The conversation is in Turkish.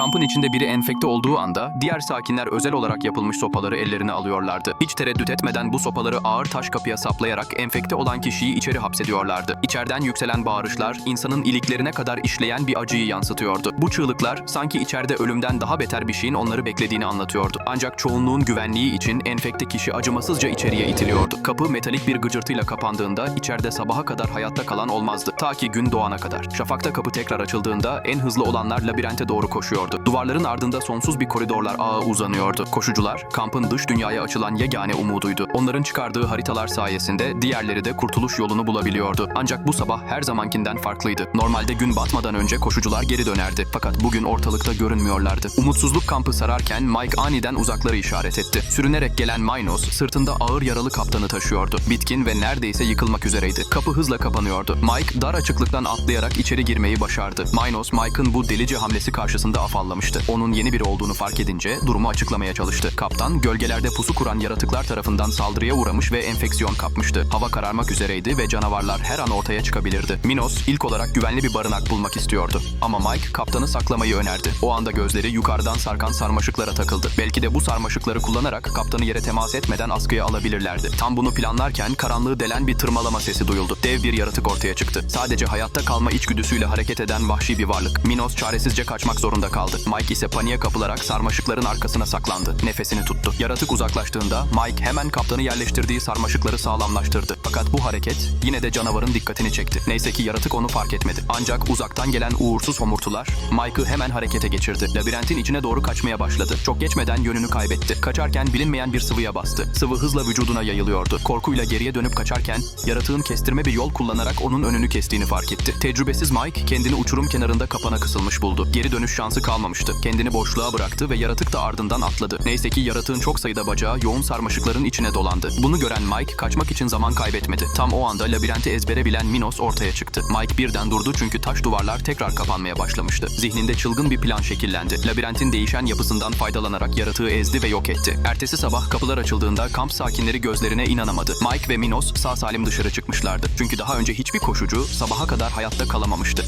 Kampın içinde biri enfekte olduğu anda diğer sakinler özel olarak yapılmış sopaları ellerine alıyorlardı. Hiç tereddüt etmeden bu sopaları ağır taş kapıya saplayarak enfekte olan kişiyi içeri hapsediyorlardı. İçeriden yükselen bağırışlar insanın iliklerine kadar işleyen bir acıyı yansıtıyordu. Bu çığlıklar sanki içeride ölümden daha beter bir şeyin onları beklediğini anlatıyordu. Ancak çoğunluğun güvenliği için enfekte kişi acımasızca içeriye itiliyordu. Kapı metalik bir gıcırtıyla kapandığında içeride sabaha kadar hayatta kalan olmazdı. Ta ki gün doğana kadar. Şafakta kapı tekrar açıldığında en hızlı olanlar labirente doğru koşuyordu. Duvarların ardında sonsuz bir koridorlar ağı uzanıyordu. Koşucular kampın dış dünyaya açılan yegane umuduydu. Onların çıkardığı haritalar sayesinde diğerleri de kurtuluş yolunu bulabiliyordu. Ancak bu sabah her zamankinden farklıydı. Normalde gün batmadan önce koşucular geri dönerdi. Fakat bugün ortalıkta görünmüyorlardı. Umutsuzluk kampı sararken Mike aniden uzakları işaret etti. Sürünerek gelen Minos sırtında ağır yaralı kaptanı taşıyordu. Bitkin ve neredeyse yıkılmak üzereydi. Kapı hızla kapanıyordu. Mike dar açıklıktan atlayarak içeri girmeyi başardı. Minos Mike'ın bu delice hamlesi karşısında afallamıştı. Onun yeni biri olduğunu fark edince durumu açıklamaya çalıştı. Kaptan gölgelerde pusu kuran yaratıklar tarafından saldırıya uğramış ve enfeksiyon kapmıştı. Hava kararmak üzereydi ve canavarlar her an ortaya çıkabilirdi. Minos ilk olarak güvenli bir barınak bulmak istiyordu. Ama Mike kaptanı saklamayı önerdi. O anda gözleri yukarıdan sarkan sarmaşıklara takıldı. Belki de bu sarmaşıkları kullanarak kaptanı yere temas etmeden askıya alabilirlerdi. Tam bunu planlarken karanlığı delen bir tırmalama sesi duyuldu. Dev bir yaratık ortaya çıktı. Sadece hayatta kalma içgüdüsüyle hareket eden vahşi bir varlık. Minos çaresizce kaçmak zorunda kaldı. Mike ise paniğe kapılarak sarmaşıkların arkasına saklandı. Nefesini tuttu. Yaratık uzaklaştığında Mike hemen kaptanı yerleştirdiği sarmaşıkları sağlamlaştırdı. Fakat bu hareket yine de canavarın dikkatini çekti. Neyse ki yaratık onu fark etmedi. Ancak uzaktan gelen uğursuz homurtular Mike'ı hemen harekete geçirdi. Labirentin içine doğru kaçmaya başladı. Çok geçmeden yönünü kaybetti. Kaçarken bilinmeyen bir sıvıya bastı. Sıvı hızla vücuduna yayılıyordu. Korkuyla geriye dönüp kaçarken yaratığın kestirme bir yol kullanarak onun önünü kestiğini fark etti. Tecrübesiz Mike kendini uçurum kenarında kapana kısılmış buldu. Geri dönüş şansı kalmamıştı. Kendini boşluğa bıraktı ve yaratık da ardından atladı. Neyse ki yaratığın çok sayıda bacağı yoğun sarmaşıkların içine dolandı. Bunu gören Mike kaçmak için zaman kaybetmedi. Tam o anda labirenti ezbere bilen Minos ortaya çıktı. Mike birden durdu çünkü taş duvarlar tekrar kapanmaya başlamıştı. Zihninde çılgın bir plan şekillendi. Labirentin değişen yapısından faydalanarak yaratığı ezdi ve yok etti. Ertesi sabah kapılar açıldığında kamp sakinleri gözlerine inanamadı. Mike ve Minos sağ salim dışarı çıkmışlardı. Çünkü daha önce hiçbir koşucu sabaha kadar hayatta kalamamıştı.